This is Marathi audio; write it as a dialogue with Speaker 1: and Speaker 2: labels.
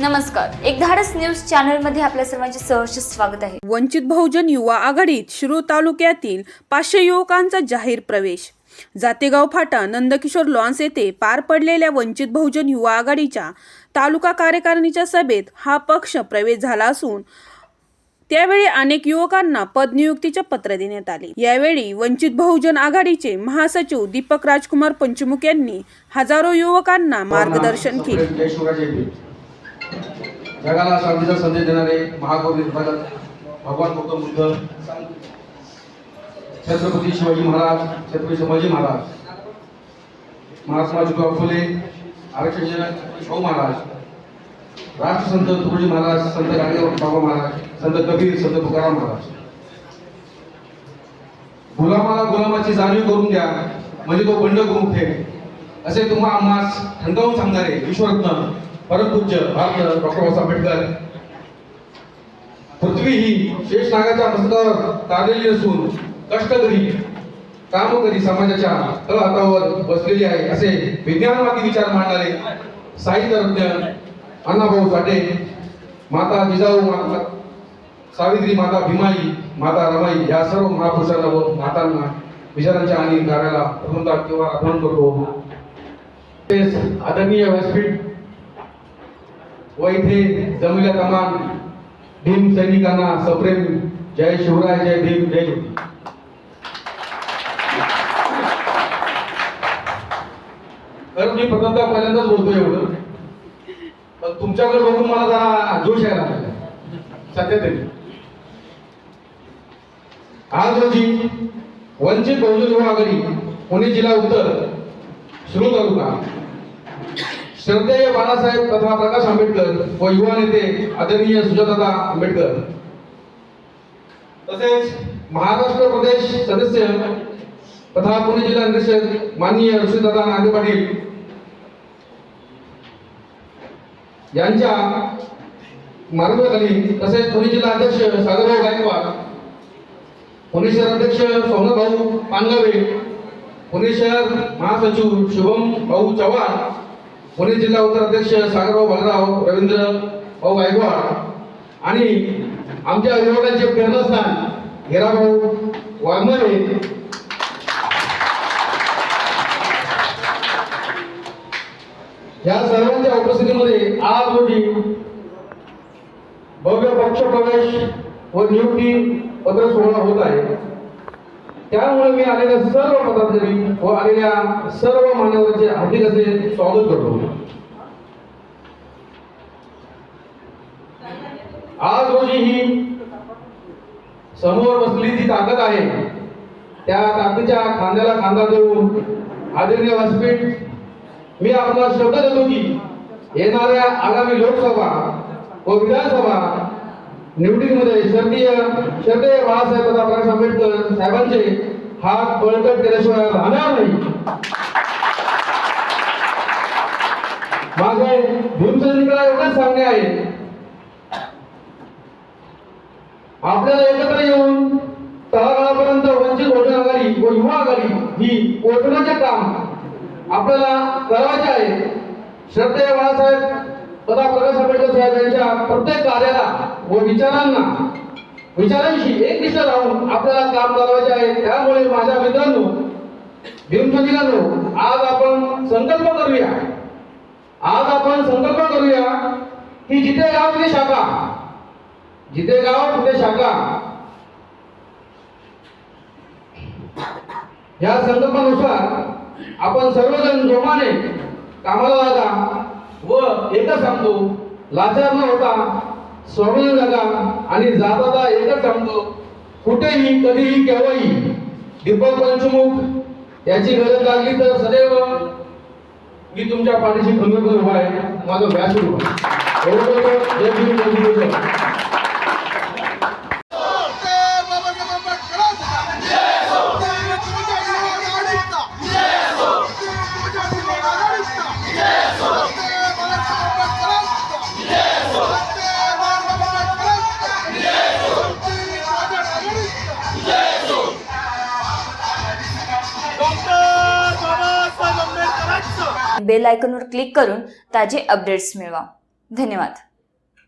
Speaker 1: नमस्कार. एक धाडस न्यूज चॅनलमध्ये आपल्या सर्वांचे सहर्ष स्वागत आहे.
Speaker 2: वंचित बहुजन युवा आघाडीत शिरूर तालुक्यातील पाचशे युवकांचा जाहीर प्रवेश. जातेगाव फाटा नंदकिशोर लॉन्स येथे पार पडलेल्या वंचित बहुजन युवा आघाडीच्या तालुका कार्यकारिणीच्या सभेत हा पक्ष प्रवेश झाला असून त्यावेळी अनेक युवकांना पदनियुक्तीचे पत्र देण्यात आले. यावेळी वंचित बहुजन आघाडीचे महासचिव दीपक राजकुमार पंचमुख यांनी हजारो युवकांना मार्गदर्शन केले.
Speaker 3: जगाला शांतीचा संदेश देणारे महाकवी निर्मालक भगवान गौतम बुद्ध छत्रपती शिवाजी महाराज छत्रपती संभाजी महाराज महात्मा ज्योतिबा फुले आरक्षण शाहू महाराज राष्ट्रसंत तुकडोजी महाराज संत गाडगे बाबा महाराज संत कबीर संत तुकाराम महाराज. गुलामाला गुलामाची जाणीव करून द्या म्हणजे तो बंड करून ठेव असे तुम्हा आम्हास ठणकावून सांगणारे विश्वरत्न परमपूज्य भारत डॉक्टर बाबासाहेब आंबेडकर. पृथ्वी ही शेष नागाच्या मस्तकावर तारलेली असून कष्टकरी कामकरी समाजाच्या तळहातावर बसलेली आहे असे विज्ञानवादी विचार मांडणारे साहित्यज्ञ अण्णाभाऊ साठे माता जिजाऊ मा- सावित्री माता भीमाई माता रमाई या सर्व महापुरुषांना व मातांना विचारांच्या आणि कार्याला प्रथमतः किंवा आठवण करतो. तेच आदरणीय व्यासपीठ व इथे जमल्या तमाम भीम सैनिकांना सप्रेम. जय शिवराय जय भीम जय कारण तर मी प्रथमता पहिल्यांदाच बोलतो एवढं. पण तुमच्याकडे बघून मला जरा जोश यायला सध्या तरी आज रोजी वंचित बहुजन युवा आघाडी पुणे जिल्हा उत्तर शिरूर तालुका. श्रद्धेय बाळासाहेब तथा प्रकाश आंबेडकर व युवा नेते आदरणीय सुजाताता आंबेडकर. तसेच महाराष्ट्र प्रदेश सदस्य तथा पुणे जिल्हा निरीक्षक माननीय ऋषीदादा नागे पाटील यांच्या मार्गदर्शनाखाली तसेच पुणे जिल्हा अध्यक्ष सागरभाऊ गायकवाड पुणे शहर अध्यक्ष सोमनाथ पानगावे पुणे शहर महासचिव शुभम भाऊ चव्हाण पुणे जिल्हा उपाध्यक्ष सागरभाऊ बलराव रवींद्र भाऊ गायकवाड आणि आमच्या विभागाचे प्रेरणास्थान हिराभाऊ वाघमारे. या सर्वांच्या उपस्थितीमध्ये आज रोजी भव्य पक्ष प्रवेश व नियुक्ती पत्र सोहळा होत आहे. त्यामुळे मी आलेल्या सर्व पदाधिकारी व आलेल्या सर्व मान्यवरांचे हार्दिक असे स्वागत करतो. आज रोजी ही समोर बसली जी ताकद आहे त्या ताकदीच्या खांद्याला खांदा देऊन आदरणीय व्यासपीठ मी आपला शब्द देतो की येणाऱ्या आगामी लोकसभा व विधानसभा निवडीमध्ये स्वर्गीय श्रद्धेय बाळासाहेब तथा प्रकाश आंबेडकर साहेबांचे हात बळकट केल्याशिवाय राहणार नाही. माझे भीमसैनिकाला एवढेच सांगणे आहे. आपल्याला एकत्र येऊन तळागाळापर्यंत वंचित बहुजन आघाडी व युवा आघाडी ही पोहोचण्याचे काम आपल्याला करायचे आहे. श्रद्धेय बाळासाहेब तथा प्रकाश आंबेडकर साहेब यांच्या प्रत्येक कार्याला व विचारांना. विचारांशी एक एकनिष्ठ राहून आपल्याला काम करायचे आहे. त्यामुळे माझ्या मित्रांनो भीमसैनिकांनो आज आपण संकल्प करूया. आज आपण संकल्प करूया की जिथे गाव तिथे शाखा. जिथे गाव तिथे शाखा. या संकल्पानुसार आपण सर्वजण जोमाने कामाला लागा व एकच सांगतो लाचार न होता स्वभाव झाला आणि जाता एकच सांगतो कुठेही कधीही केव्हाही दीपक पंचमुख याची गरज लागली तर सदैव मी तुमच्या पाठीशी खंबीरपणे उभा आहे. माझं व्यास उभा आहे.
Speaker 1: बेल आयकॉनवर क्लिक करून ताजे अपडेट्स मिळवा. धन्यवाद.